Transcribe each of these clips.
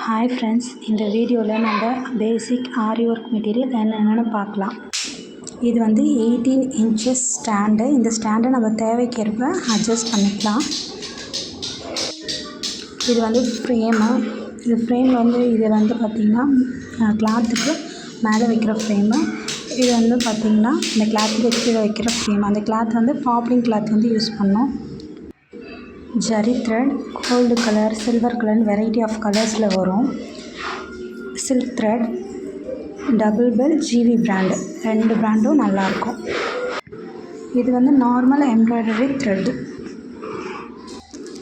Hi friends இந்த வீடியோவில் நம்ம பேசிக் ஆரி ஒர்க் மெட்டீரியல் என்னென்னு பார்க்கலாம். இது வந்து எயிட்டீன் இன்ச்சஸ் ஸ்டாண்டு இந்த ஸ்டாண்டை நம்ம தேவைக்கேற்ப அட்ஜஸ்ட் பண்ணிக்கலாம். இது வந்து ஃப்ரேமு இது ஃப்ரேம் வந்து இது வந்து பார்த்திங்கன்னா கிளாத்துக்கு மேலே வைக்கிற ஃப்ரேமு இது வந்து பார்த்திங்கன்னா இந்த கிளாத்துக்கு கீழே வைக்கிற ஃப்ரேம் அந்த கிளாத் வந்து பாப்ளிங் கிளாத் வந்து யூஸ் பண்ணோம். Zari thread gold colour silver கலர்னு வெரைட்டி ஆஃப் கலர்ஸில் வரும். Silk thread double bell GV brand ரெண்டு பிராண்டும் நல்லாயிருக்கும் இது வந்து நார்மல் எம்ப்ராய்டரி த்ரெட்டு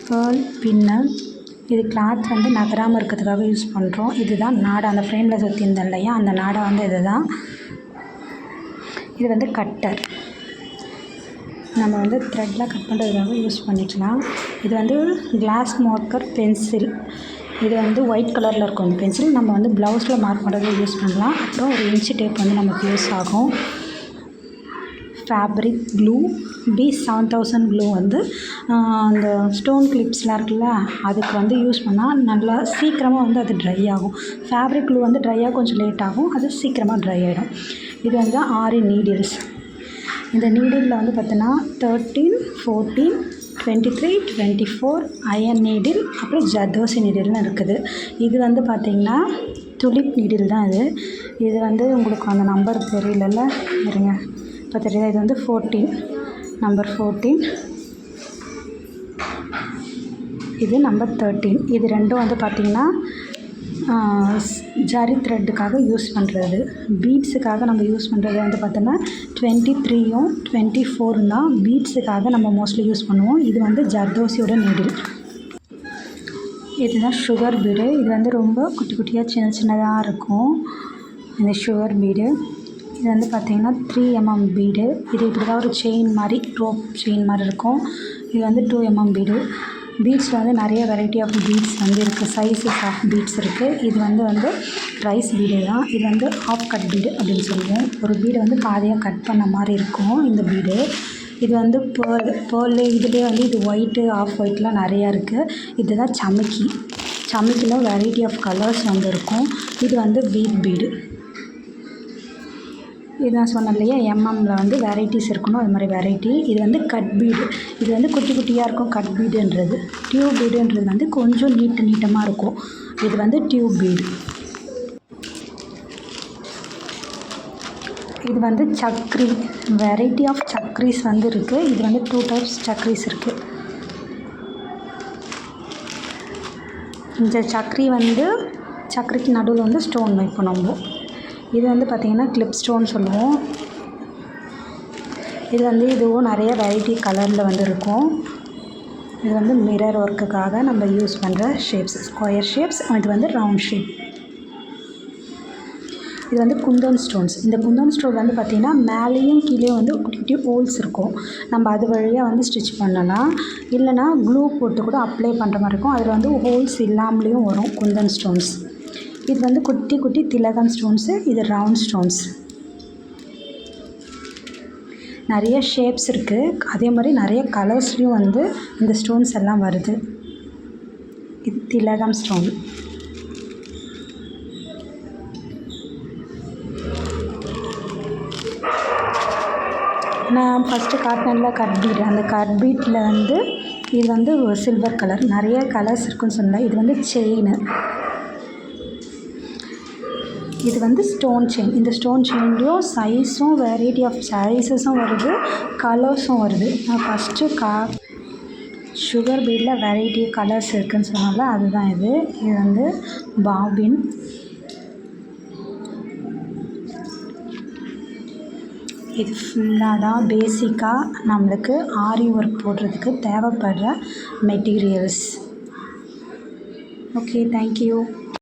பேர்ல் பின்னர் இது கிளாத் வந்து நகராமல் இருக்கிறதுக்காக யூஸ் பண்ணுறோம் இதுதான் நாடை. அந்த ஃப்ரேமில் சுற்றியிருந்தேன் இல்லையா? அந்த நாடை வந்து இதுதான். இது வந்து கட்டர் நம்ம வந்து த்ரெட்லாம் கட் பண்ணுறதுக்காக யூஸ் பண்ணிக்கலாம். இது வந்து கிளாஸ் மார்க்கர் பென்சில் இது வந்து ஒயிட் கலரில் இருக்கும். இந்த பென்சில் நம்ம வந்து ப்ளவுஸில் மார்க் பண்ணுறதுக்கு யூஸ் பண்ணலாம். அப்புறம் ஒரு இன்ச்சு டேப் வந்து நமக்கு யூஸ் ஆகும். Fabric glue B seven thousand glue வந்து அந்த ஸ்டோன் கிளிப்ஸ்லாம் இருக்குல்ல அதுக்கு வந்து யூஸ் பண்ணால் நல்லா சீக்கிரமாக வந்து அது ட்ரை ஆகும். ஃபேப்ரிக் க்ளூ வந்து ட்ரை ஆக கொஞ்சம் லேட் ஆகும். அது சீக்கிரமாக ட்ரை ஆகிடும் இது வந்து ஆரி நீடில்ஸ் இந்த நீடிலில் வந்து பார்த்தோன்னா thirteen fourteen twenty three twenty four iron needle அப்புறம் ஜர்தோசி நீடில்னு இருக்குது. இது வந்து பார்த்திங்கன்னா துலிப் நீடில் தான் இது. இது வந்து உங்களுக்கு அந்த நம்பர் தெரியலல்ல? இருங்க. இப்போ தெரியல. இது வந்து ஃபோர்டீன் நம்பர் ஃபோர்டீன் இது நம்பர் தேர்ட்டீன் இது ரெண்டும் வந்து பார்த்திங்கன்னா ஜரி த்ரெட்டுக்காக யூஸ் பண்ணுறது பீட்ஸுக்காக நம்ம யூஸ் பண்ணுறது வந்து பார்த்தோன்னா டுவெண்ட்டி த்ரீயும் டுவெண்ட்டி ஃபோரும் தான் பீட்ஸுக்காக நம்ம மோஸ்ட்லி யூஸ் பண்ணுவோம். இது வந்து ஜர்தோசியோட நீடில் இதுதான் சுகர் பீடு இது வந்து ரொம்ப குட்டி குட்டியாக சின்ன சின்னதாக இருக்கும். இந்த சுகர் பீடு இது வந்து பார்த்திங்கன்னா த்ரீ எம்எம் பீடு இது இப்படி தான் ஒரு செயின் மாதிரி ரோப் செயின் மாதிரி இருக்கும். இது வந்து டூ எம்எம் பீடு பீட்ஸில் வந்து நிறைய வெரைட்டி ஆஃப் பீட்ஸ் வந்து இருக்குது சைஸஸ் ஆஃப் பீட்ஸ் இருக்குது இது வந்து வந்து ரைஸ் பீடு தான். இது வந்து ஆஃப் கட் பீடு அப்படின்னு சொல்லுவோம். ஒரு பீடை வந்து பாதியாக கட் பண்ண மாதிரி இருக்கும் இந்த பீடு இது வந்து பேர்ல் பேர்லே இதுலேயே வந்து இது ஒயிட்டு ஆஃப் ஒயிட்லாம் நிறையா இருக்குது இதுதான் சமைக்கி. சமைக்கியில் வெரைட்டி ஆஃப் கலர்ஸ் வந்து இருக்கும். இது வந்து பீட் பீடு இது நான் சொன்னேன் இல்லையா எம்எம்மில் வந்து வெரைட்டிஸ் இருக்கணும் அது மாதிரி வெரைட்டி இது வந்து கட் பீடு இது வந்து குட்டி குட்டியாக இருக்கும் கட் பீடுன்றது டியூப் பீடுன்றது வந்து கொஞ்சம் நீட்டு நீட்டமாக இருக்கும். இது வந்து டியூப் பீடு இது வந்து சக்ரி வெரைட்டி ஆஃப் சக்ரிஸ் வந்து இருக்குது இது வந்து டூ டைப்ஸ் சக்ரீஸ் இருக்குது இந்த சக்ரி வந்து சக்கரைக்கு நடுவில் வந்து ஸ்டோன் வைப்போம் நம்ம. இது வந்து பார்த்திங்கன்னா கிளிப் ஸ்டோன் சொல்லுவோம். இது வந்து இதுவும் நிறைய வெரைட்டி கலரில் வந்து இருக்கும் இது வந்து மிரர் ஒர்க்குக்காக நம்ம யூஸ் பண்ணுற ஷேப்ஸ் ஸ்கொயர் ஷேப்ஸ் இது வந்து ரவுண்ட் ஷேப் இது வந்து குந்தன் ஸ்டோன்ஸ் இந்த குந்தன் ஸ்டோன் வந்து பார்த்திங்கன்னா மேலேயும் கீழே வந்து குட்டி குட்டி ஹோல்ஸ் இருக்கும். நம்ம அது வழியாக வந்து ஸ்டிச் பண்ணலாம். இல்லைனா க்ளூ போட்டு கூட அப்ளை பண்ணுற மாதிரி இருக்கும். அதில் வந்து ஹோல்ஸ் இல்லாமலேயும் வரும் குந்தன் ஸ்டோன்ஸ் இது வந்து குட்டி குட்டி திலகம் ஸ்டோன்ஸு இது ரவுண்ட் ஸ்டோன்ஸ் நிறைய ஷேப்ஸ் இருக்குது அதே மாதிரி நிறைய கலர்ஸ்லேயும் வந்து இந்த ஸ்டோன்ஸ் எல்லாம் வருது. இது திலகம் ஸ்டோன் நான் ஃபஸ்ட்டு காட்டினேன்ல கட்பீட் அந்த கட்பீட்டில் வந்து இது வந்து சில்வர் கலர் நிறைய கலர்ஸ் இருக்குன்னு சொன்னேன். இது வந்து செயின் இது வந்து ஸ்டோன் செயின் இந்த ஸ்டோன் செயின்லேயும் சைஸும் வெரைட்டி ஆஃப் சைஸஸும் வருது கலர்ஸும் வருது. நான் ஃபஸ்ட்டு கா சுகர் பீடில் வெரைட்டி கலர்ஸ் இருக்குதுன்னு சொன்னால அதுதான் இது. இது வந்து பாபின் இது ஃபுல்லாக தான் பேசிக்காக நம்மளுக்கு ஆரி ஒர்க் போடுறதுக்கு தேவைப்படுற மெட்டீரியல்ஸ் ஓகே தேங்க்யூ